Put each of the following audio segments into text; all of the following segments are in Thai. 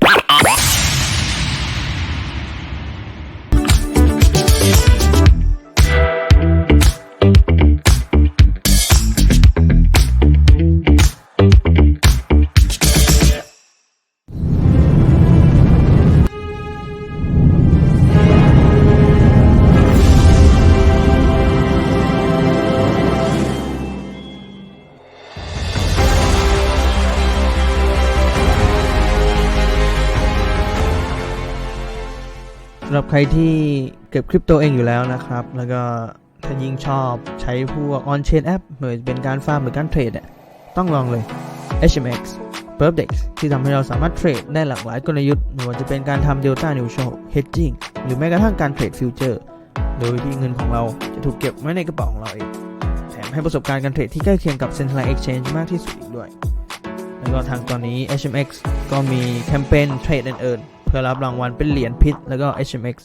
Bye. รับใครที่เก็บคริปโตเองอยู่แล้วนะครับ แล้วก็ถ้ายิ่งชอบใช้พวก on chain app ไม่ว่าจะเป็นการฟาร์มหรือการเทรดอะต้องลองเลย HMX p e r p d e x ที่ทำให้เราสามารถเทรดได้หลากหลายกลยุทธ์ไม่ว่าจะเป็นการทำ Delta Neutral Hedging หรือแม้กระทั่งการเทรดฟิวเจอร์โดยที่เงินของเราจะถูกเก็บไว้ในกระเป๋าของเราเอง แถมให้ประสบการณ์การเทรดที่ใกล้เคียงกับ Central Exchange มากที่สุดอีกด้วย แล้วก็ทางตอนนี้ HMX ก็มีแคมเปญ Trade and Earn เพื่อรับรางวัลเป็นเหรียญพิษแล้วก็ HMX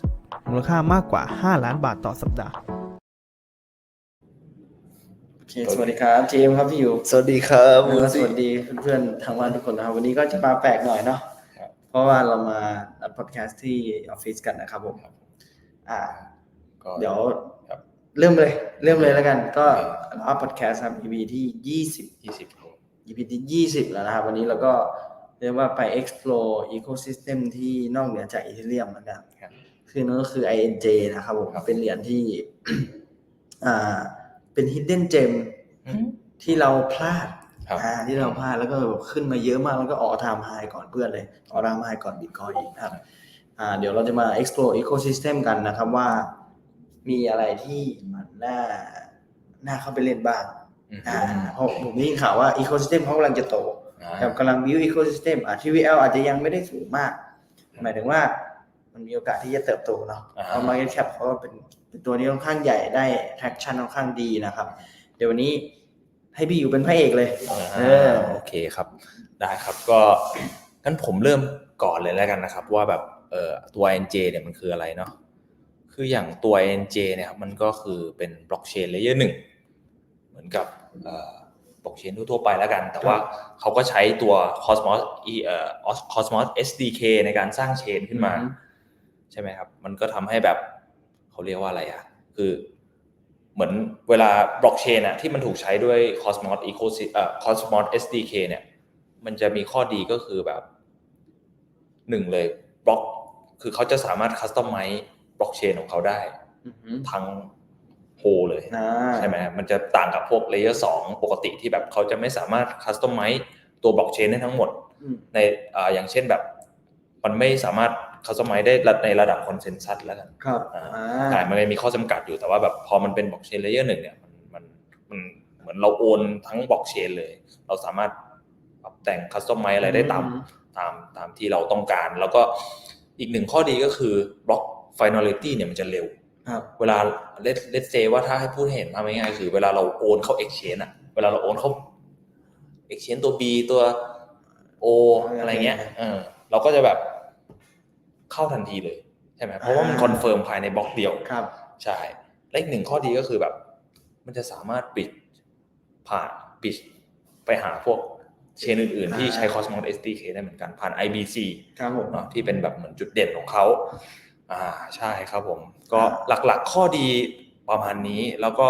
มูลค่ามากกว่า 5 ล้านบาทต่อสัปดาห์ โอเคสวัสดีครับเจมส์ครับพี่อยู่สวัสดีครับแล้วก็สวัสดีเพื่อนๆทางบ้านทุกคนนะครับวันนี้ก็จะมาแปลกหน่อยเนาะครับเพราะว่าเรามาอัดพอดแคสต์ที่ออฟฟิศกันนะครับผมอ่า ก็เดี๋ยวครับเริ่มเลย เริ่มเลยแล้วกัน ก็เราอัดพอดแคสต์ครับ EP ที่ยี่สิบยี่สิบ EP ที่ยี่สิบแล้วนะครับ วันนี้เราก็ เรียกว่าไป explore ecosystem ที่นอกเหนือจาก Ethereum นะครับครับคือนั่นก็คือ INJ นะครับผมเป็นเหรียญที่อ่าเป็น hidden gem ที่เราพลาดครับอ่าที่เราพลาดแล้วก็แบบขึ้นมาเยอะมากแล้วก็ออกทามไฮก่อนเพื่อนเลยออกทามไฮก่อนบิตคอยอีกนะครับอ่าเดี๋ยวเราจะมา explore ecosystem กันนะครับว่า มีอะไรที่มันน่าน่าเข้าไปเล่นบ้างอืมอ่าเพราะผมได้ยินข่าวว่า ecosystem เขากำลังจะโต อ่าแบบกำลัง build ecosystem อะ TVL อาจจะยังไม่ได้สูงมาก หมายถึงว่ามันมีโอกาสที่จะเติบโตเนาะอ่าเพราะ market cap เขาก็เป็นเป็นตัวที่ค่อนข้างใหญ่ได้ traction ค่อนข้างดีนะครับ เดี๋ยววันนี้ให้พี่อยู่เป็นพระเอกเลยเออโอเคครับ ได้ครับก็งั้นผมเริ่มก่อนเลยแล้วกันนะครับ ว่าแบบเอ่อตัว NJ เนี่ยมันคืออะไรเนาะคืออย่างตัว NJ เนี่ยครับมันก็คือเป็นบล็อกเชนเลเยอร์หนึ่งเหมือนกับเอ่อ บล็อกเชนทั่วๆไปแล้วกัน แต่ว่าเขาก็ใช้ตัว Cosmos อีเอ่อ Cosmos SDK ในการสร้างเชนขึ้นมาอือฮึใช่ไหมครับ มันก็ทำให้แบบเขาเรียกว่าอะไรอะ คือเหมือนเวลาบล็อกเชนอะที่มันถูกใช้ด้วย Cosmos Ecosystem เอ่อ Cosmos SDK เนี่ย มันจะมีข้อดีก็คือแบบหนึ่งเลยบล็อก คือเขาจะสามารถคัสตอมไมซ์บล็อกเชนของเขาได้อือหือทั้ง โฮเลยอ่าใช่ไหมมันจะต่างกับพวกเลเยอร์สองปกติที่แบบเขาจะไม่สามารถคัสตอมไมซ์ตัวบล็อกเชนได้ทั้งหมดอืมในอ่าอย่างเช่นแบบ มันไม่สามารถคัสตอมไมซ์ได้ในระดับคอนเซนแซสแล้วกันครับอ่าอ่าใช่มันมีข้อจำกัดอยู่แต่ว่าแบบพอมันเป็นบล็อกเชนเลเยอร์หนึ่งเนี่ยมันมันมันเหมือนเราโอนทั้งบล็อกเชนเลย เราสามารถปรับแต่งคัสตอมไมซ์อะไรได้ตามอืมตามตามที่เราต้องการ แล้วก็อีกหนึ่งข้อดีก็คือบล็อก finality เนี่ยมันจะเร็วครับ เวลาเลทเลทเซว่าถ้าให้พูดให้เห็นภาพง่ายๆคือเวลาเราโอนเข้า exchange อะเวลาเราโอนเข้า exchange ตัว B ตัว O อะไรเงี้ยเออเราก็จะแบบเข้าทันทีเลยใช่ไหมเพราะว่ามันคอนเฟิร์มภายในบล็อกเดียวครับใช่และอีกหนึ่งข้อดีก็คือแบบ มันจะสามารถปิดผ่านปิดไปหาพวกเชนอื่นๆ ที่ใช้ Cosmos SDK ได้เหมือนกันผ่าน IBC ครับผมเนาะที่เป็นแบบเหมือนจุดเด่นของเขา อ่าใช่ครับผม ก็อ่าหลักๆ ข้อดีประมาณนี้แล้วก็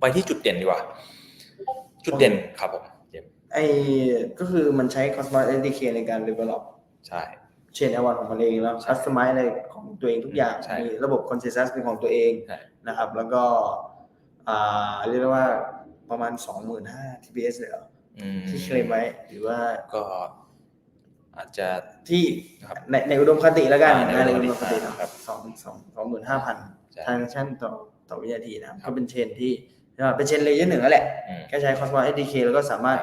ไปที่จุดเด่นดีกว่า จุดเด่นครับผมเจมส์ไอ้ก็คือมันใช้ Cosmos SDK ในการ develop ใช่เชน L1 ของมันเองแล้ว customize อะไรของตัวเองทุกอย่างใช่มีระบบ consensus เป็นของตัวเองใช่นะครับ แล้วก็อ่าเรียกได้ว่าประมาณ 25,000 TPS เลยเหรออืมที่เคลมไว้หรือว่าก็ อาจจะที่ครับในในอุดมคติแล้วกันอ่าในในอุอุดดมมคคติติเนอะครับสองสองสองหมื่นห้าพันใช่ทางชั่นต่อต่อวินาทีนะครับครับก็เป็นเชนที่เรียกว่าเป็นเชนเลเยอร์หนึ่งนั่นแหละอืมแค่ใช้ Cosmos SDK แล้วก็สามารถ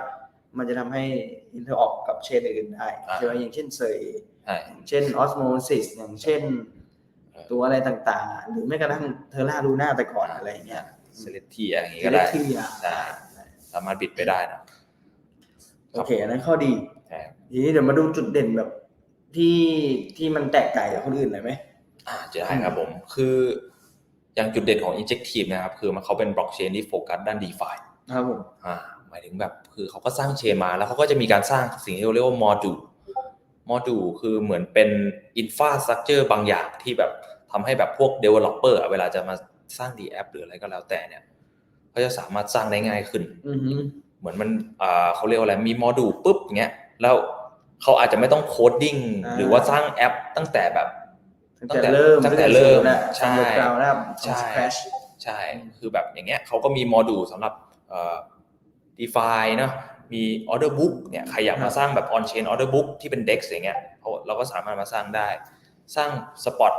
มันจะทำให้อินเทอร์ออกกับเชนอื่นได้อ่าใช่ไหมอย่างเช่นเซยใช่อย่างเช่น Osmosis อย่างเช่นเออตัวอะไรต่างๆ หรือแม้กระทั่งเทอร่าลูน่าแต่ก่อนอะไรอย่างเงี้ยเซเลทีอะไรอย่างงี้ก็ได้ที่ใช่สามารถบิดไปได้นะโอเคอันนั้นข้อดีใช่ครับทีนี้เดี๋ยวมาดูจุดเด่นแบบ ที่ที่มันแตกต่างจากคนอื่นหน่อยไหมอ่าจะได้ครับผม คืออย่างจุดเด่นของ Injective นะครับ คือมันเขาเป็นบล็อกเชนที่โฟกัสด้าน DeFi ครับผมอ่าหมายถึงแบบคือเขาก็สร้างเชนมาแล้วเขาก็จะมีการสร้างสิ่งที่เราเรียกว่าโมดูลโมดูลคือเหมือนเป็นอินฟ a าสตรั c เจอร์บางอย่างที่แบบทำให้แบบพวก developer อะเวลาจะมาสร้างดีแอปหรืออะไรก็แล้วแต่เนี่ยเขาจะสามารถสร้างได้ง่ายขึ้นอือฮึเหมือนมันอ่าเขาเรียกว่าอะไรมีโมดูลปุ๊บอย่างเงี้ย แล้วเขาอาจจะไม่ต้องโคดดิ้งหรือว่าสร้างแอปตั้งแต่แบบตั้งแต่เริ่มตั้งแต่เริ่มนะใช่ทำเกราวนะครับใช่ทำ scratch ใช่คือแบบอย่างเงี้ยเขาก็มีโมดูลสำหรับเอ่อ define เนาะมี order book เนี่ยใครอยากครัมาบสร้างแบบ on chain order book ที่เป็น dex อย่างเงี้ยเขาเราก็สามารถมาสร้างได้ สร้าง spot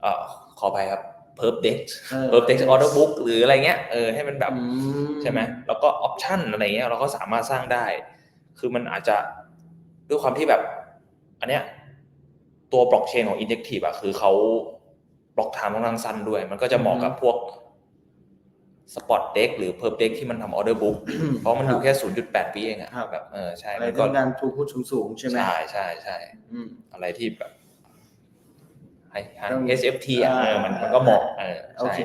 เอ่อขอไปครับ perp dex เออ perp dex order book หรืออะไรเงี้ยเออให้มันแบบอืใช่ไหมแล้วก็ออปชันอะไรเงี้ยเราก็สามารถสร้างได้ คือมันอาจจะด้วยความที่แบบ อันเนี้ยตัวบล็อกเชนของ Injective อะคือเขาบล็อกไทม์ค่อนข้างสั้นด้วย มันก็จะเหมาะกับพวก Spot Deck หรือ Perp Deck ที่มันทำ Order Book เพราะมันอยู่แค่ 0.8ปีเองอะครับแบบเออใช่อะไรมันก็ต้องการทูพุทสูงๆใช่ไหมใช่ใช่ใช่อืมอะไรที่แบบให้ให้ต้อง SFT อะอ่าเออมันมันก็เหมาะเออโอใช่เค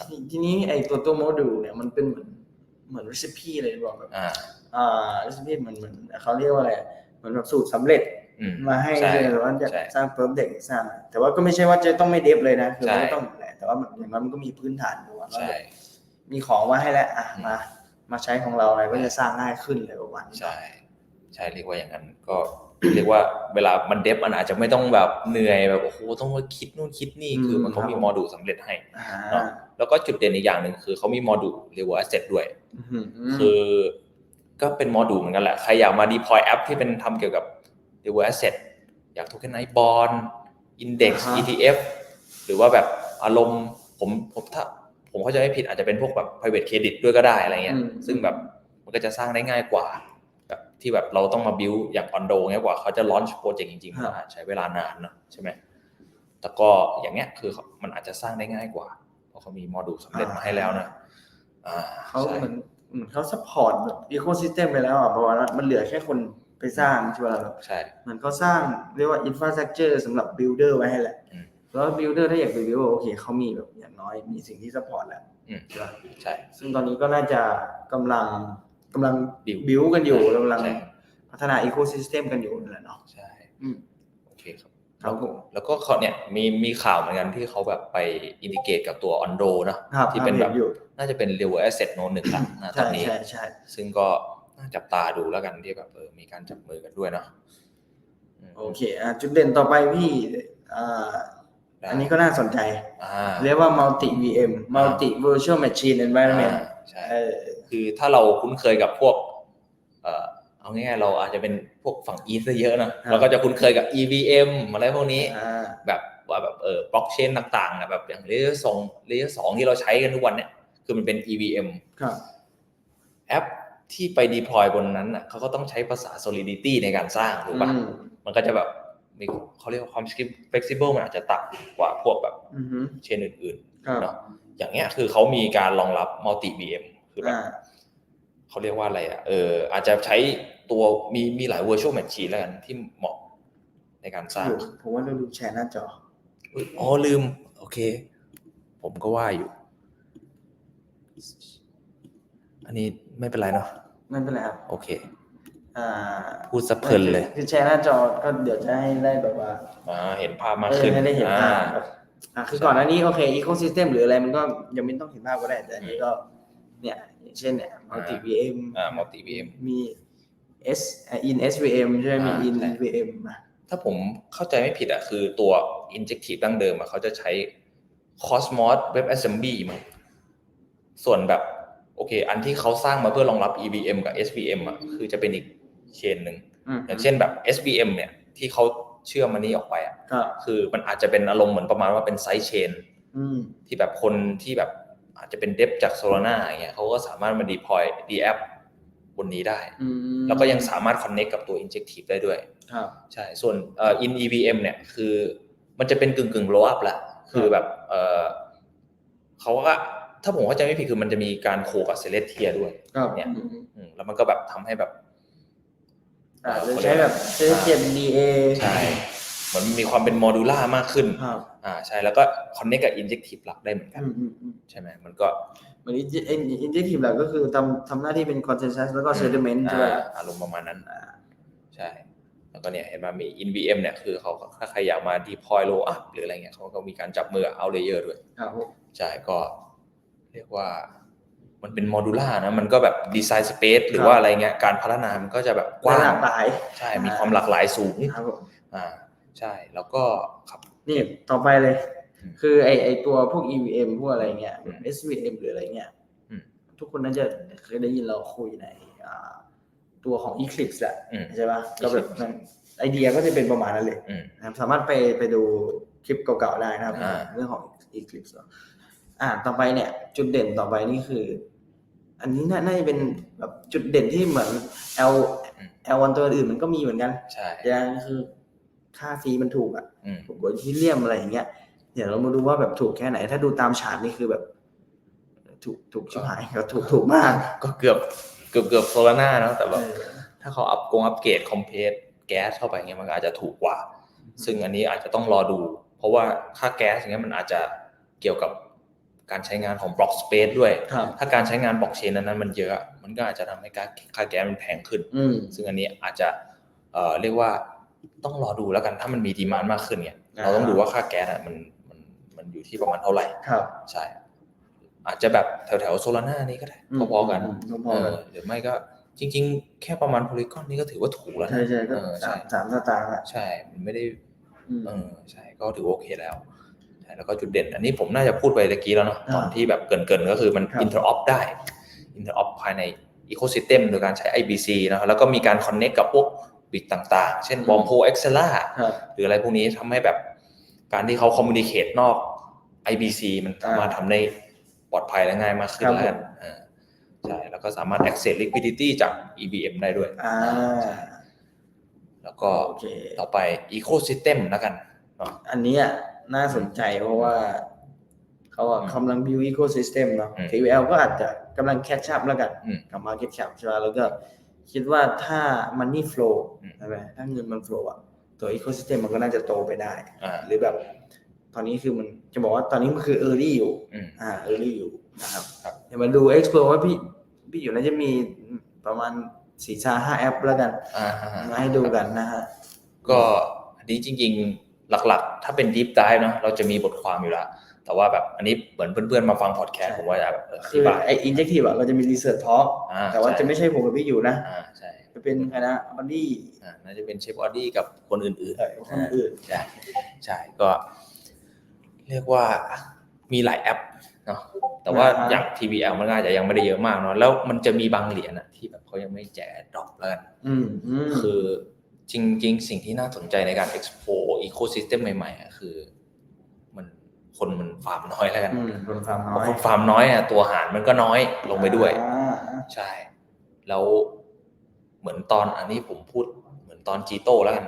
ทีทีนี้ไอตัวตัวโมดูลเนี่ยมันเป็นเหมือนเหมือน recipe เลยดีกว่าแบบ อ่าอ่า recipe เหมือนเหมือนเขาเรียกว่าอะไรเหมือนแบบสูตรสำเร็จอืมมาให้ใช่ใช่ไหมแต่ว่าจะใช่สร้างเพิ่มเด็กสร้าง แต่ว่าก็ไม่ใช่ว่าจะต้องไม่เดฟเลยนะคือใช่มันก็ต้องแหละแต่ว่ามันอย่างน้อยมันก็มีพื้นฐานอยู่ว่าใช่มีของมาให้แล้วอะอืมมา มาใช้ของเราอะไรก็จะสร้างง่ายขึ้นเลยประมาณนี้ใช่ใช่เรียกว่าอย่างนั้นก็เรียกว่าเวลามันเดฟมันอาจจะไม่ต้องแบบเหนื่อยแบบโอ้โหต้องมาคิดนู่นคิดนี่คือมันเขามีโมดูลสำเร็จให้อ่าเนาะแล้วก็จุดเด่นอีกอย่างหนึ่งคือเขามีโมดูลเรียกว่า asset ด้วยอื้อหือคือ ก็เป็นโมดูลเหมือนกันแหละ ใครอยากมา deploy แอปที่เป็นทำเกี่ยวกับเรียกว่า asset อยาก tokenize bond index อ่าฮะ ETF หรือว่าแบบอารมณ์ผมผมถ้าผมเข้าใจไม่ผิดอาจจะเป็นพวกแบบ private credit ด้วยก็ได้อะไรเงี้ยอืมซึ่งแบบมันก็จะสร้างได้ง่ายกว่า แบบที่แบบเราต้องมา build อย่างคอนโดเงี้ยกว่าเขาจะ launch project จริงๆมันอาจใช้เวลานานเนอะใช่ไหมแต่ก็อย่างเงี้ยคือเขามันอาจจะสร้างได้ง่ายกว่า เพราะเขามีโมดูลสำเร็จมาให้แล้วนะอ่าเขาใช่เหมือน เหมือนเขาซัพพอร์ตแบบอีโคซิสเต็มไปแล้วอะเพราะว่ามันเหลือแค่คนไปสร้างใช่ไหมล่ะใช่เหมือนเขาสร้างเรียกว่าอินฟราสตรักเจอร์สำหรับบิลดเออร์ไว้ให้แหละ อืม แล้วบิลดเออร์ถ้าอยากไปบิลโอเคเขามีแบบอย่างน้อยมีสิ่งที่ซัพพอร์ตแล้วอืมใช่ปะใช่ ซึ่งตอนนี้ก็น่าจะกำลังกำลัง Build บิวกันอยู่กำลังใช่พัฒนาอีโคซิสเต็มกันอยู่นั่นแหละเนาะใช่ อืม โอเคครับ ครับผมแล้วก็เขาเนี่ยมีมีข่าวเหมือนกันที่เขาแบบไปอินดิเกตกับตัว Ondo เนอะครับที่เป็นแบบห็อยู่น่าจะเป็น real asset node หนึ่งละนะตอใช่นนี้ใช่ใช่ซึ่งก็น่าจับตาดูแล้วกันที่แบบเออมีการจับมือกันด้วยเนาะมโอเคอะจุดเด่นต่อไปพี่อ่าได้อันนี้ก็น่าสนใจอ่าเรียกว่า multi VM multi virtual machine environment อ่าใช่เออคือถ้าเราคุ้นเคยกับพวก เอ่อเอาง่ายๆเราอาจจะเป็นพ วกฝั่ง e ซะเยอะนะเราก็จะคุ้นเคยกับ EVM อะไรพวกนี้อ่าแบบว่าแบบเออบล็อกเชนต่างๆอะแบบอย่างเลเยอร์สองเลเยอร์สองที่เราใช้กันทุกวันเนี่ยคือมันเป็น EVM ครับแอปที่ไป deploy บนนั้นอะเขาก็ต้องใช้ภาษา solidity ในการสร้างถูกปะอืมมันก็จะแบบมีเขาเรียกว่าความ flexible มันอาจจะต่ำกว่าพวกแบบอือฮึเชนอื่นครับๆเนาะอย่างเงี้ยคือเขามีการรองรับ multi VM คือแบบอ่า เขาเรียกว่าอะไรอะเอออาจจะใช้ตัวมีมีหลาย virtual machine แล้วกันที่เหมาะในการสร้างอยู่ผมว่าเราดูแชร์หน้าจออุ๊ยอ๋อลืม โอเค ผมก็ว่าอยู่ อันนี้ไม่เป็นไรเนาะไม่เป็นไรครับโอเค อ่าพูดสะเพลินเลย คือแชร์หน้าจอก็เดี๋ยวจะให้ได้แบบว่าอ่าเห็นภาพมากเออขึ้นให้ได้เห็นภาพอ่แบบอ่าคือก่อนหน้านี้โอเคอีโคซิสเต็มหรืออะไรมันก็ยังไม่ต้องเห็นภาพก็ได้แต่อันนี้ก็ เนี่ยอย่างเช่นเนี่ย multi VM อ่า multi VM มี S อ่า in SVM ใช่ไหมมีอ่า in ใช่ VM อะถ้าผมเข้าใจไม่ผิดอะคือตัว injective ดั้งเดิมอะเขาจะใช้ Cosmos Web Assembly มั้งส่วนแบบโอเค อันที่เขาสร้างมาเพื่อรองรับ EVM กับ SVM อะคือจะเป็นอีกเชนหนึ่งอืมอย่างเช่นแบบ SVM เนี่ยที่เขาเชื่อมมันนี้ออกไปอะครับคือมันอาจจะเป็นอารมณ์เหมือนประมาณว่าเป็นไซส์เชนอืมที่แบบคนที่แบบ อาจจะเป็นเดฟจากโซลาร่าอย่างเงี้ยเขาก็สามารถมา deploy d แอปบนนี้ได้อืมแล้วก็ยังสามารถ connect กับตัว injective ได้ด้วยครับใช่ ส่วนเอ่อ in EVM เนี่ยคือมันจะเป็นกึ่งกึ่ง blow up แหละ คือแบบเออเขาก็ถ้าผมเข้าใจไม่ผิดคือมันจะมีการโคกับ Celestia ด้วยครับเนี่ยอืมอืมแล้วมันก็แบบทำให้แบบอ่าจะใช้แบบใช้เขียน DA ใช่ เหมือนมีความเป็นโมดูล่ามากขึ้น ครับอ่าใช่แล้วก็ connect กับ injective หลักได้เหมือนกัน อืมอืมอืมใช่ไหมมันก็เหวันนี้ไอ้ injective หลักก็คือทำทำหน้าที่เป็น consensus แล้วก็ settlement ใช่ไหม อ่าอารมณ์ประมาณนั้นใช่ แล้วก็เนี่ยเห็นไหมมี InVM เนี่ยคือเขาถ้าใครอยากมา deploy low up หรืออะไรเงี้ยเขาก็มีการจับมือเอาเลเยอร์ด้วย ครับผมใช่ก็เรียกว่ามันเป็นโมดูล่านะ มันก็แบบดีไซน์สเปซหรือว่าอะไรเงี้ยการพัฒนามันก็จะแบบกว้าหงลากหลายใช่มีความหลากหลายสูง ครับผม อ่า ใช่ แล้วก็ครับ นี่ต่อไปเลยอืมคือไอไอตัวพวก EVM พวกอะไรเงี้ยอืม SVM หรืออะไรเงี้ยอืมทุกคนน่าจะเคยได้ยินเราคุยในอ่าตัวของ Eclipse แหละอืมใช่ปะก็แบบมันไอเดียก็จะเป็นประมาณนั้นเลยอืมนะครับสามารถไปไปดูคลิปเก่าๆได้นะครับอ่าเรื่องของ Eclipse เนอะอ่า ต่อไปเนี่ย จุดเด่นต่อไปนี่คือ อันนี้น่าน่าจะเป็นแบบจุดเด่นที่เหมือน L L วันตัวอื่นมันก็มีเหมือนกันใช่อย่างคือ ค่าฟรีมันถูกอะอืมถูกกว่าที่เลี่ยมอะไรอย่างเงี้ยเดี๋ยวเรามาดูว่าแบบถูกแค่ไหน ถ้าดูตามฉากนี่คือแบบ ถูกถูกชิบหายก็ถูกถูกมาก ก็เกือบเกือบเกือบโซลาร่านะแต่แบบเออถ้าเขาอัพกงอัปเกรดคอมเพสแก๊สเข้าไปเงี้ยมันก็อาจจะถูกกว่า ซึ่งอันนี้อาจจะต้องรอดู เพราะว่าค่าแก๊สอย่างเงี้ยมันอาจจะเกี่ยวกับการใช้งานของบล็อกสเปซด้วยครับถ้าการใช้งานบล็อกเชนนั้นๆมันเยอะ มันก็อาจจะทำให้ค่าค่าแก๊สมันแพงขึ้นอืมซึ่งอันนี้อาจจะเอ่อเรียกว่า ต้องรอดูแล้วกันถ้ามันมีดีมานมากขึ้นเนี่ยอ่าเราต้องดูว่าค่าแก๊สอะมันมันมันอยู่ที่ประมาณเท่าไหร่ครับใช่อาจจะแบบแถวแถวโซลาร่านี้ก็ได้อืมพอๆกันอืมพอๆกันเออหรือไม่ก็จริง ๆ แค่ประมาณโพลีกอนนี่ก็ถือว่าถูกแล้วนะใช่ใช่ก็เออสาใช่มสามสตางค์อะใช่มันไม่ได้อืมเออใช่ก็ถือว่าโอเคแล้วใช่แล้วก็จุดเด่น อันนี้ผมน่าจะพูดไปตะกี้แล้วเนาะอ่าตอนที่แบบเกรินๆก็คือมันครับอินเทอร์ออฟได้อินเทอร์ออฟภายในอีโค y ิสเต็มโดยการใช้ IBC นะครับแล้วก็มีการคอนเน c t กับพวก บิตต่างๆ เช่น w o r m h o l e e x c e l a ครับหรืออะไรพวกนี้ทำให้แบบการที่เขาคอมมูนิเคตนอก IBC มันสามารถทำได้ปลอดภัยและง่ายมากขึ้นครับแล้วกันอ่าใช่ แล้วก็สามารถ access liquidity จาก EVM ได้ด้วยอ่าใช่แล้วก็โอเคต่อไป ecosystem แล้วกันเนาะอันเนี้ยน่าสนใจเพราะว่า เขาอะอืมกำลัง build ecosystem เนาะอืม TVL ก็อาจจะกำลัง catch up แล้วกันอืมกับ market cap ใช่ไหมแล้วก็ คิดว่าถ้า money flow อืมใช่ไหมถ้าเงินมัน flow อะตัว ecosystem มันก็น่าจะโตไปได้อ่าหรือแบบ ตอนนี้คือมันจะบอกว่าตอนนี้มันคือ early อยู่อืมอ่า early อยู่นะครับครับเดี๋ยวมาดู explore ว่าพี่พี่อยู่น่าจะมีประมาณสี่ชาห้าแอปแล้วกันอ่ามาให้ดูกันนะฮะก็อันนี้จริง ๆ หลักๆ ถ้าเป็น deep dive เนาะเราจะมีบทความอยู่แล้ว แต่ว่าแบบอันนี้เหมือนเพื่อนๆมาฟังพอดแคสต์ใช่ผมว่าจะแบบเอออคืธิอบาย ไอ้ injective อะเราจะมี research talk อ่าแต่ว่าใช่ จะไม่ใช่ผมกับพี่อยู่นะอ่าใช่จะเป็นคณะบัดดี้อ่าน่าจะเป็นเชฟออดี้กับคนอื่นเอ่อคนอื่น ใช่ใช่ก็ เรียกว่ามีหลายแอปเนาะแต่ว่าอ่าฮะ อย่าง TVL มันก็อาจจะยังไม่ได้เยอะมากเนาะแล้วมันจะมีบางเหรียญอะที่แบบเขายังไม่แจกดรอปแล้วกันอืมอืมคือจริง ๆ สิ่งที่น่าสนใจในการ explore ecosystem ใหม่ๆอะคือมัน คนมันฟาร์มน้อยแล้วกันอืมคนฟาร์มพน้ออย คนฟาร์มน้อยอะตัวหารมันก็น้อยลงไปด้วย อ่าใช่ แล้วเหมือนตอนอันนี้ผมพูดเหมือนตอนจีโต้แล้วกัน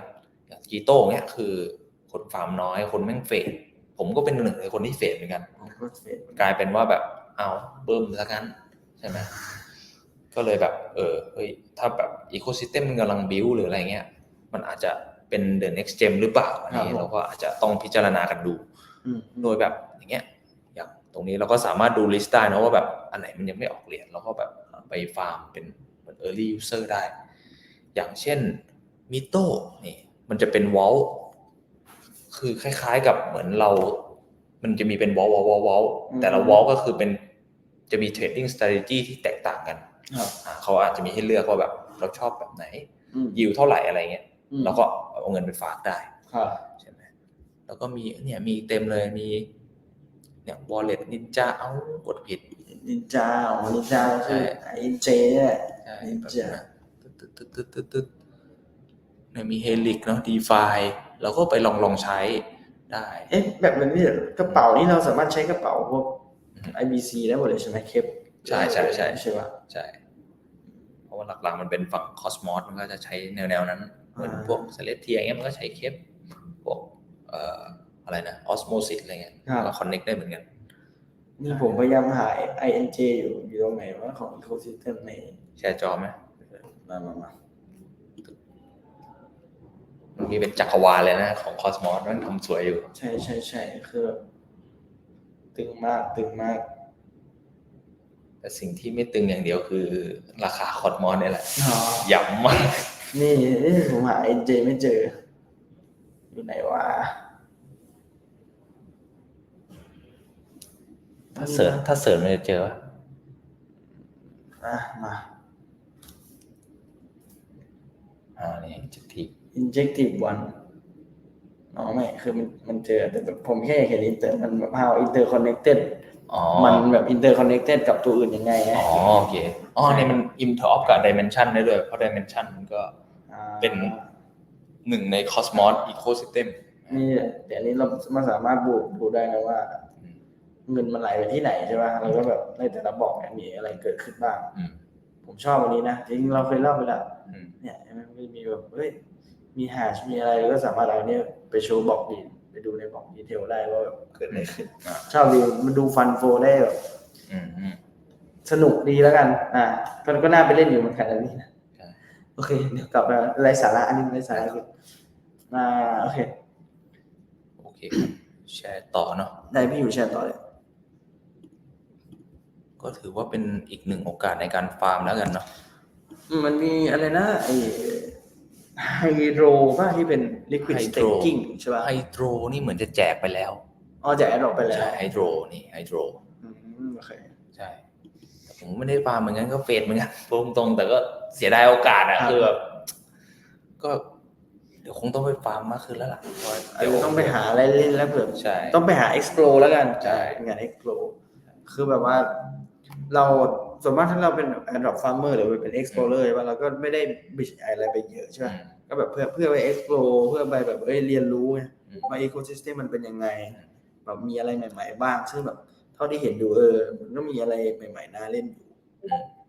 อย่างจีโต้เนี้ยคือคนฟาร์มน้อย คนแม่งเฟดผมก็เป็นหนึ่งในคนที่เฟดเหมือนกันกลายเป็นว่าแบบเอาเบิ่มซะงั้นใช่ไหมก็เลยแบบ เออเฮ้ยถ้าแบบอีโคซิสเต็มมันกำลังบิวหรืออะไรเงี้ย มันอาจจะเป็น the next gem หรือเปล่าอันนี้ครับผมเราก็อาจจะต้องพิจารณากันดูอืม โดยแบบอย่างเงี้ยอย่างตรงนี้เราก็สามารถดูลิสต์ได้นะว่าแบบอันไหนมันยังไม่ออกเหรียญเราก็แบบไปฟาร์มเป็นเหมือน early user ได้ อย่างเช่นมิโต้นี่มันจะเป็น wall คือคล้าย ๆกับเหมือนเรา มันจะมีเป็น wall wall wall wall แต่ละ wall ก็คือเป็นจะมี trading strategy ที่แตกต่างกันครับอ่าเขาอาจจะมีให้เลือกว่าแบบเราชอบแบบไหนอืมยิวเท่าไหร่อะไรเงี้ยอืมเราก็เอาเงินไปฝากได้ครับใช่ไหม แล้วก็มีเนี่ยมีเต็มเลยมีเนี่ย wallet ninja เอากดผิดนินจาอ๋อนินจาคือใช่ไอ้เจเนี่ยใช่ Ninja แบบนั้นตึ๊ดตึ๊ดตึ๊ดตึ๊ดตึ๊ดตึ๊ดเนี่ยมี helix เนาะ defi เราก็ไปลองลองใช้ได้ เอ๊ะแบบมันนี่กระเป๋านี่เราสามารถใช้กระเป๋าพวกอืม IBC ได้หมดเลยใช่ไหมเคปใช่ใช่ใช่ใช่ปะใช่เพราะว่าหลักๆมันเป็นฝั่ง cosmos มันก็จะใช้แนวๆนั้นเหมือนอ่าพวก celestia อย่างเงี้ยมันก็ใช้เคปพวกเอ่ ออะไรนะ osmosis อะไรเงี้ยครับก็ connect ได้เหมือนกันนี่ผมพยายามหา INJ อยู่อยู่ตรงไหนว่าของ ecosystem ในแชร์จอไหมมามามามันมีเป็นจักรวาลเลยนะของ cosmos มันทำสวยอยู่ ใช่ใช่ใช่คือแบบตึงมากตึงมาก แต่สิ่งที่ไม่ตึงอย่างเดียวคือ ราคาคอร์ดมอนเนี่ยแหละอ๋อหย่ำมาก นี่ผมหา NJ ไม่เจอ อยู่ไหนวะ ถ้าเสิร์ชถ้าเสิร์ชมันจะเจอว่าอะมาอ่านี่จุดที่ injective one อ๋อไม่ คือมันมันเจอ แต่แบบผมแค่อยากเห็นอินเตอร์มันแบบ how interconnected อ๋อมันแบบ interconnected กับตัวอื่นยังไงฮะอ๋อโอเค อ๋อเนี่ยมัน interop กับ dimension ได้ด้วย เพราะ dimension มันก็อ่าเป็นหนึ่งใน cosmos ecosystem นี่เดี๋ยวนี้เรามันสามารถบูดูได้นะว่าอืม เงินมันไหลไปที่ไหนใช่ไหมแล้วก็แบบในแต่ละบอกเนี่ยมีอะไรเกิดขึ้นบ้างอืม ผมชอบวันนี้นะจริงๆเราเคยเล่าไปแล้วอืม เนี่ยมันก็มีแบบเฮ้ยมีแฮชมีอะไรแล้วก็สามารถเอาเนี่ยไปโชว์บอกดีไปดูในบอกดีเทลได้ว่าแบบเกิดอะไรขึ้นอ่า ชอบดีมันดูฟันโฟได้แบบอืมอืม สนุกดีแล้วกัน อ่าก็ก็น่าไปเล่นอยู่เหมือนกันอันนี้นะใช่ โอเคเดี๋ยวกลับมาไรสาระอันนี้ไรสาระคืออ่าโอเคโอเคครับแชร์ต่อเนาะได้พี่อยู่แชร์ต่อเลย ก็ถือว่าเป็นอีกหนึ่งโอกาสในการฟาร์มแล้วกันเนาะอืมมันมีอะไรนะไอไฮโดรป่ะที่เป็น liquid staking ใช่ป่ะไฮโดรนี่เหมือนจะแจกไปแล้วอ๋อแจกแอดออกไปแล้วใช่ไฮโดรนี่ไฮโดรอืมโอเคใช่แต่ผมไม่ได้ฟาร์มเหมือนกันก็เฟดเหมือนกันพูดตรงๆแต่ก็เสียดายโอกาสอะครับคือแบบก็เดี๋ยวคงต้องไปฟาร์มมากขึ้นแล้วล่ะเพราะเดี๋ยวต้องไปหาอะไรเล่นแล้วเผื่อใช่ต้องไปหา explore แล้วกันใช่งาน explore คือแบบว่า เราส่วนมากถ้าเราเป็น Adopt Farmer หรือเป็น explorer ใช่ป่ะเราก็ไม่ได้บิชอะไรไปเยอะใช่อืป่ะมก็แบบเพื่อเพื่อไป explore เพื่อไปแบบเอ้ยเรียนรู้ไงอืมว่า ecosystem มันเป็นยังไงแบบมีอะไรใหม่ ๆ บ้างซึ่งแบบ เท่าที่เห็นดูเออ มันก็มีอะไรใหม่ๆน่าเล่นอยู่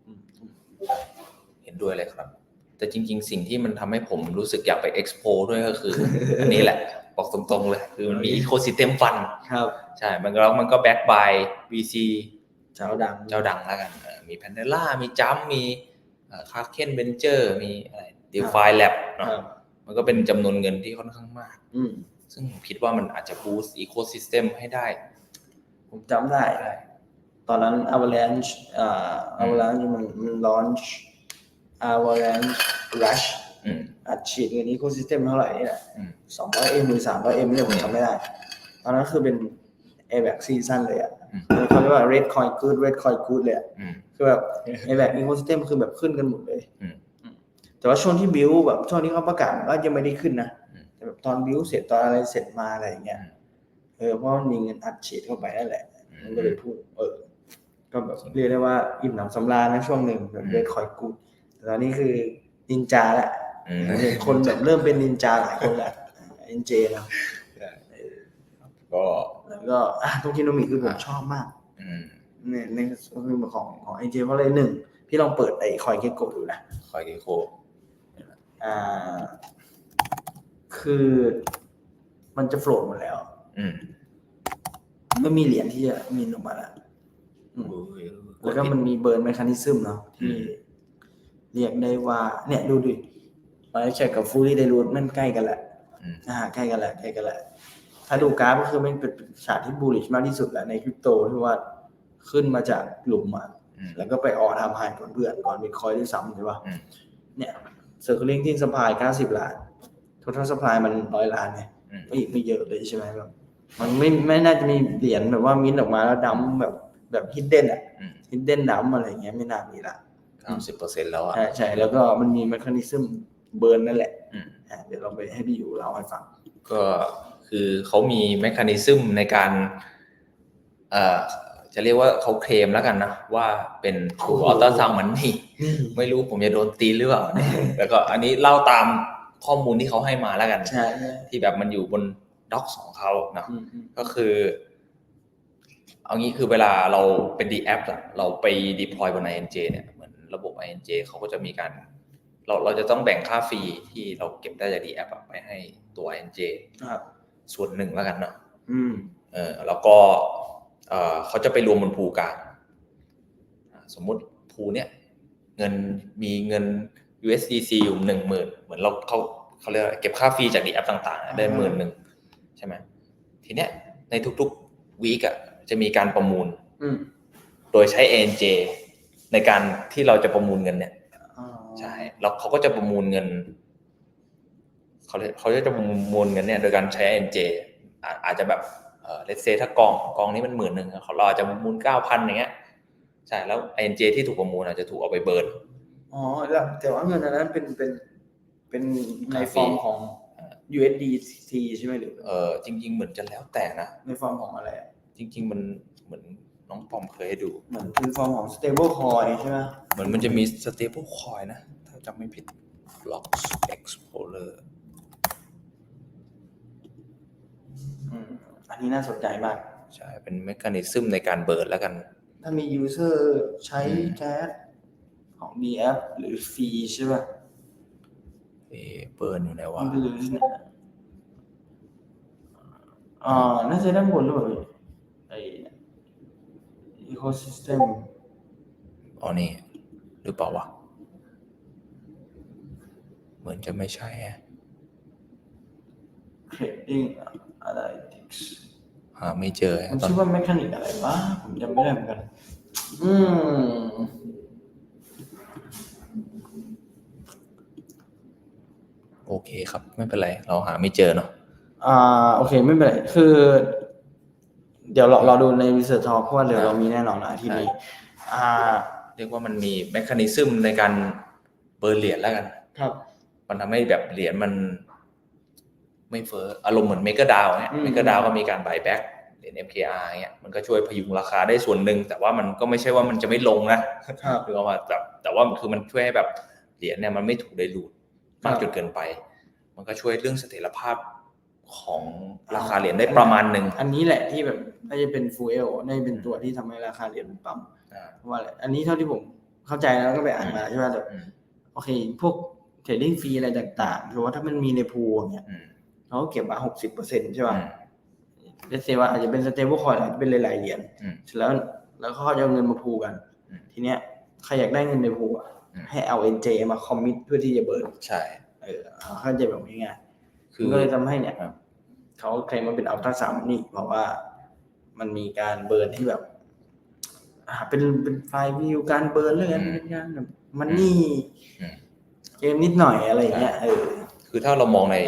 อืมเห็นด้วยเลยครับ แต่จริง ๆ สิ่งที่มันทำให้ผมรู้สึกอยากไป expo ด้วยก็คืออันนี้แหละ บอกตรงๆเลย คือมันมี ecosystem fund ครับ ใช่ มันก็แล้วมันก็ back by VC เจ้าดังเจ้าดังแล้วกันเออมี Pandora มีจัมมีคาร์เคนเ e นเจอร์มีอะไร DeFi Lab เนอะครับมันก็เป็นจำนวนเงินที่ค่อนข้างมากอืมซึ่งผมคิดว่ามันอาจจะ boost ecosystem ให้ได้ ผมจำได้ ตอนนั้น Avalanche อ่า Avalanche มันมัน launch Avalanche Rush อืมอัดฉีดเงิน ecosystem เท่าไหร่นี่แหละอืมสองร้อยเอ็มหรือสามร้อยเอ็มเนี่ยผมจำไม่ได้ ตอนนั้นคือเป็น a b a c season เลยอะอืม เขาเรียกว่า red coin good red coin good เลยอะอืมคือแบบ a b a c ecosystem คือแบบขึ้นกันหมดเลยอืมอืมแต่ว่าช่วงที่บิวแบบช่วงที่เขาประกาศก็ยังไม่ได้ขึ้นนะอืมแต่แบบตอนบิวเสร็จตอนอะไรเสร็จมาอะไรอย่างเงี้ยอืมเออเพราะมันมีเงินอัดฉีดเข้าไปนั่นแหละอืมันมก็เลยพูดเออ ก็แบบเรียกได้ว่าอิ่มหนำสำราญนะช่วงหนึ่งแบบอืมเรดคอยกูดแต่ตอนนี้คือนินจาแหละอืมเห็นคนแบบเริ่มเป็นนินจาหลายคนแหละเอ็นเจแล้วก็แล้ว ก็อะโตกิโนมิคือผมชอบมากอืมเนี่ยในคือของของเอ็นเจเพราะเลยหนึ่งพี่ลองเปิดไอ้คอยเกโกดูนะคอยเกโคอ่า คือมันจะโฟลดหมดแล้ว อืมไม่มีเหรียญที่จะมินออกมาแล้วอืมโอ้ยแล้วก็มันมีเบิร์นแมคานิซึมเนาะที่อืมเรียกได้ว่า เนี่ยดูดิมาแชกกับฟูลี่ไดรูดมันใกล้กันแหละอืมอ่าใกล้กันแหละใกล้กันแหละ ถ้าดูกราฟก็คือมันเป็นฉากที่บูลลิชมากที่สุดแหละในคริปโตที่ว่าขึ้นมาจากหลุมอะอืมแล้วก็ไปออกทำไฮก่อนเพื่อนก่อนบิตคอยด้วยซ้ำใช่ป่ะอืมเนี่ยเซอร์เคิลลิงที่สปายเก้าสิบล้านท t a l สปายมันร้อยล้านไงอืมก็อีกไม่เยอะเลยใช่ไหมแบบมันไม่ไม่น่าจะมีเหรียญแบบว่ามิ้นท์ออกมาแล้วดัมแบบแบบฮิดเด้นอะอืมฮิดเด้นดัมอะไรเงี้ยไม่น่ามีละเก้าสิบเปอร์เซ็นต์แล้วอะใช่ใช่แล้วก็มันมีแมคานิซึมเบิร์นนั่นแหละอืมอะเดี๋ยวเราไปให้พี่อยู่เล่าให้ฟัง ก็ คือเขามีแมคานิซึมในการเอ่อจะเรียกว่าเขาเคลมแล้วกันนะ ว่าเป็นโอ้ถูโหออโต้ซาวมันนี่นี่ ไม่รู้ผมจะโดนตีหรือเปล่าแล้วก็อันนี้เล่าตามข้อมูลที่เขาให้มาแล้วกันใช่ใช่ที่แบบมันอยู่บนด็อกของเขาเนาะอืมอืมก็คือ เอางี้คือเวลาเราเป็นดีแอปอะเราไป deploy บน INJ เนี่ยเหมือนระบบ INJ เขาก็จะมีการ เราเราจะต้องแบ่งค่าฟรีที่เราเก็บได้จากดีแอปไปให้ตัว INJ ครับ ส่วนหนึ่งแล้วกันเนาะอืมเออแล้วก็เออเขาจะไปรวมบนพูลกลางอ่าสมมุติพูลเนี่ยเงินมีเงิน USDC อยู่หนึ่งหมื่นเหมือนเราเขาเขาเรียกว่าเก็บค่าฟรีจากดีแอปต่างๆ ได้หมื่นหนึ่งใช่ไหมทีเนี้ยในทุกๆวีกอะจะมีการประมูลอืมโดยใช้ ANJ ในการที่เราจะประมูลเงินเนี่ยอ๋อใช่แล้วเขาก็จะประมูลเงิน เขาเรียกเขาจะประมูลเงินเนี่ยโดยการใช้ NJ อ่าอาจจะแบบเออเลสเซถ้ากองกองนี้มันหมื่นหนึ่งเขาเราอาจจะประมูลเก้าพันอย่างเงี้ยใช่แล้ว NJ ที่ถูกประมูลอาจจะถูกเอาไปเบิร์นอ๋อแล้วแต่ว่าเงินอันนั้นเป็นเป็นเป็นในครับฟอร์มของ USDT ใช่ไหมหรือเออจริง ๆ เหมือนจะแล้วแต่นะในฟอร์มของอะไรอะจริง ๆ มันเหมือนน้องปอมเคยให้ดู เหมือนเป็นฟอร์มของ stable coin ใช่ไหมเหมือนมันจะมี stable coin นะ ถ้าจำไม่ผิด blocks explorer อืมอันนี้น่าสนใจมาก ใช่เป็นเมคานิซึมในการเบิร์นแล้วกัน ถ้ามี user ใช้อืมแก๊สของ DF หรือฟรีใช่ป่ะเอะเบิร์นอยู่ไหนวะมันเป็นหรืออ่าน่าจะด้านบนหรือเปล่าพี่ไอ้ ecosystem อ๋อนี่ หรือเปล่าวะเหมือนจะไม่ใช่แฮะ trading analytics หาไม่เจอมันตอนชื่อว่า mechanic อะไรวะผมจำไม่ได้เหมือนกัน อืมโอเคครับ ไม่เป็นไร เราหาไม่เจอเนาะอ่าโอเคไม่เป็นไร คือ เดี๋ยวเราเราดูใน research talk เพราะว่าเดี๋ยวเรามีแน่นอนนะที่นี้อ่า เรียกว่ามันมีเมคานิซึมในการเบิร์นเหรียญแล้วกัน ครับ มันทำให้แบบเหรียญมัน ไม่เฟ้ออารมณ์เหมือนเมกะดาวเนี่ยอืมเมกะดาวก็มีการบายแบ็กเหรียญ MKR เนี่ยมันก็ช่วยพยุงราคาได้ส่วนหนึ่ง แต่ว่ามันก็ไม่ใช่ว่ามันจะไม่ลงนะครับหรือว่าแต่แต่ว่าคือมันช่วยให้แบบเหรียญเนี่ยมันไม่ถูกไดรูดมากครับจนเกินไป มันก็ช่วยเรื่องเสถียรภาพของราคาเหรียญได้ประมาณหนึ่งอันนี้แหละที่แบบน่าจะเป็น fuel น่าจะเป็นตัวที่ทำให้ราคาเหรียญมันปั๊มอ่าเพราะว่าอะไรอันนี้เท่าที่ผมเข้าใจแล้วก็ไปอ่านมาใช่ไหมแบบอืมโอเค พวกเทรดดิ้งฟรีอะไรต่างๆคือว่าถ้ามันมีในพูลเนี่ยอืม เขาก็เก็บมาหกสิบเปอร์เซ็นต์ใช่ป่ะอืมเลสเซว่าอาจจะเป็น stable coin อาจจะเป็นหลายๆเหรียญอืมเสร็จแล้ว แล้วเขาจะเอาเงินมาพูลกันอืมทีเนี้ยใครอยากได้เงินในพูลอะอืมให้เอา NJ มาคอมมิตเพื่อที่จะเบิร์นใช่ เออเอาเข้าใจแบบง่ายๆคืมันอก็เลยทำให้เนี่ยครับเขาเคลมว่าเป็นอัลตราซาวนี่เพราะว่ามันมีการเบิร์นที่แบบอ่าเป็นเป็นไฟล์วิวการเบิร์นเรื่องนั้นเป็นการแบบมันนี่อืมเกมนิดหน่อยอะไรอย่างเงี้ยเออคือถ้าเรามองใน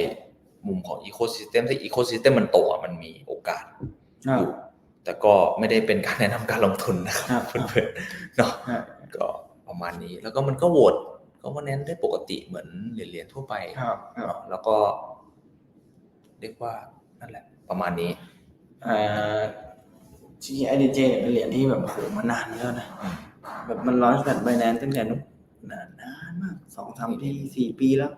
มุมของอีโค y ิสเต็มถ้าอีโค y ิสเต็มมันโตอะมันมีโอกาสครับอยู่แต่ก็ไม่ได้เป็นการแนะนำการลงทุนนะครับครับเพื่อนๆเนาะครับก็ประมาณนี้แล้วก็มันก็โหวตก็ว่าเน้นได้ปกติเหมือนเหรียญๆทั่วไปครับครับเนาะแล้วก็เรียกว่านั่นแหละ ประมาณนี้อ่าจริงๆไอเดเจเนี่ยเป็นเหรียญที่แบบโหมานานแล้วนะอืมแบบมันร้อนแฟลตไบแนนตั้งแต่นู้นนานนานมากสองสามปีสี่ปีแล้ว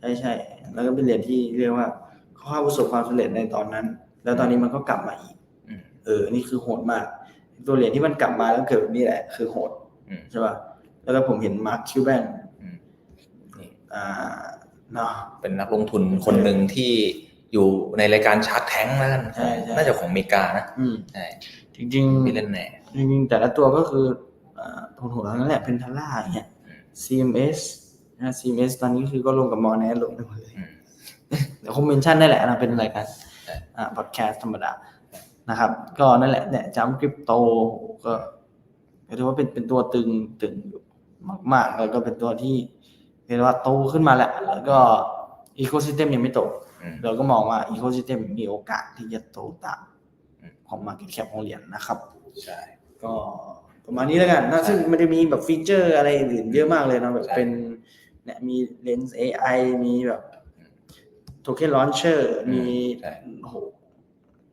ใช่ใช่แล้วก็เป็นเหรียญที่เรียกว่าเขาประสบความสำเร็จในตอนนั้น แล้วตอนนี้มันก็กลับมาอีกอืมเออ นี่คือโหดมาก ตัวเหรียญที่มันกลับมาแล้วเกิดแบบนี้แหละ คือโหดอืมใช่ป่ะแล้วก็ผมเห็นมาร์คคิวแบนอืมนี่อ่าเนาะเป็นนักลงทุนคนหนึ่งที่อยู่ในรายการชาร์ k แทงแล้วกันใช่ใช่น่าจะของอเมริกานะอืมใช่จริงมีเล่นแหน่ๆจริงๆแต่ละตัวก็คืออ่าโหดๆทั้งนั้นแหละเป็นทาร่าอย่างเงี้ยอืม CMS นะ CMS ตอนนี้คือก็ลงกับมอแนลงไปหมดเลยอืมเดี๋ยวคอมเมนชั่นได้แหละนะเป็นรายการใช่อ่าพอดแคสต์ธรรมดานะครับ ก็นั่นแหละเนี่ยจัมคริปโตก็ถือว่าเป็นเป็นตัวตึงตึงอยู่มาก ๆ แล้วก็เป็นตัวที่เรียกว่าโตขึ้นมาแหละ แล้วก็อีโค y ิสเต็มยังไม่โตอืมเราก็มองว่าอีโค y ิสเต็มมีโอกาสที่จะโตตามอืมของ Market Cap ของเหรียญนะครับใช่ก็ประมาณนี้แล้วกันนะใช่ซึ่งมันจะมีแบบฟีเจอร์อะไรอื่นเยอะมากเลยนะแบบใช่เป็น เนี่ยมีเลนส์ AI มีแบบโทเค็นลอนเชอร์มีใช่ โอ้โห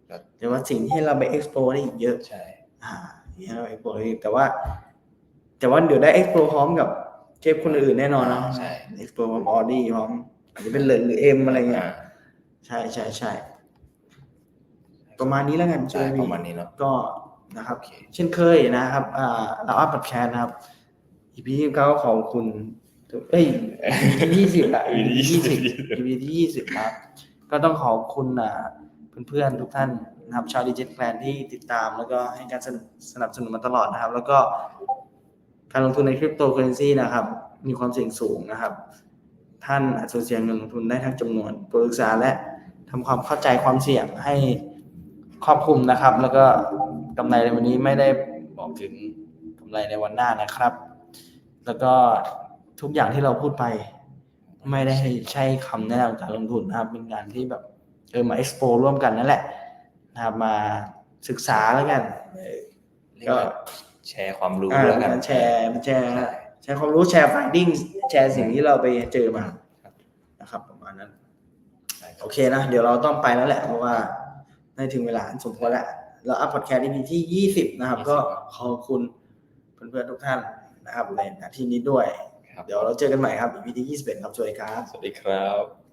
ครับแต่ว่าสิ่งที่เราไป explore ได้อีกเยอะ ใช่ อ่าที่เรา explore ได้อีกแต่ว่า แต่ว่าเดี๋ยวได้ explore พร้อมกับเทปคนอื่นแน่นอนนะใช่ explore พร้อมออดี้พร้อมอาจจะเป็นเลนหรือเอ็มอะไรเงี้ย อ่าใช่ใช่ใช่ประมาณนี้แล้วกันใช่ไหพี่ประมาณนี้เนาะ ก็นะครับโอเคเช่นเคยนะครับอ่าเราอัพบัตแคร์นะครับ EP ที่เก้าขอบคุณ เอ้ย EP ที่ยี่สิบอะ EP ที่ยี่สิบ EP ที่ยี่สิบครับ ก็ต้องขอบคุณอ่าเพื่อนๆทุกท่านนะครับชาวดิจิทัลแพลนที่ติดตาม แล้วก็ให้การสนับสนับสนุนมาตลอดนะครับ แล้วก็การลงทุนในคริปโตเคอเรนซีนะครับ มีความเสี่ยงสูงนะครับ ท่านอาจจะเสี่ยงเงินลงทุนได้ทั้งจำนวนโปรศึกษาและทำความเข้าใจความเสี่ยงให้ครอบคลุมนะครับ แล้วก็กำไรในวันนี้ไม่ได้บอกถึงกำำไรในวันหน้านะครับ แล้วก็ ทุกอย่างที่เราพูดไป ไม่ได้ใช่คำแนะนำการลงทุนนะครับ เป็นงานที่แบบเออมา explore ร่วมกันนั่นแหละนะครับมาศึกษาแล้วกันเออก็แชร์ความรู้อ่าแล้วกันแชร์แชร์แชร์ความรู้แชร์ finding แชร์สิ่งที่เราไปเจอมานะครับ ประมาณนั้น โอเคนะ เดี๋ยวเราต้องไปแล้วแหละ เพราะว่าได้ถึงเวลาอันสมควรแล้วเราอัพพอดแคสต์ EP ที่20นะครับ ก็ขอบคุณเพื่อนๆทุกท่านนะครับในหน้าที่นี้ด้วยครับ เดี๋ยวเราเจอกันใหม่ครับ EP ที่21ครับสวัสดีครับ สวัสดีครับ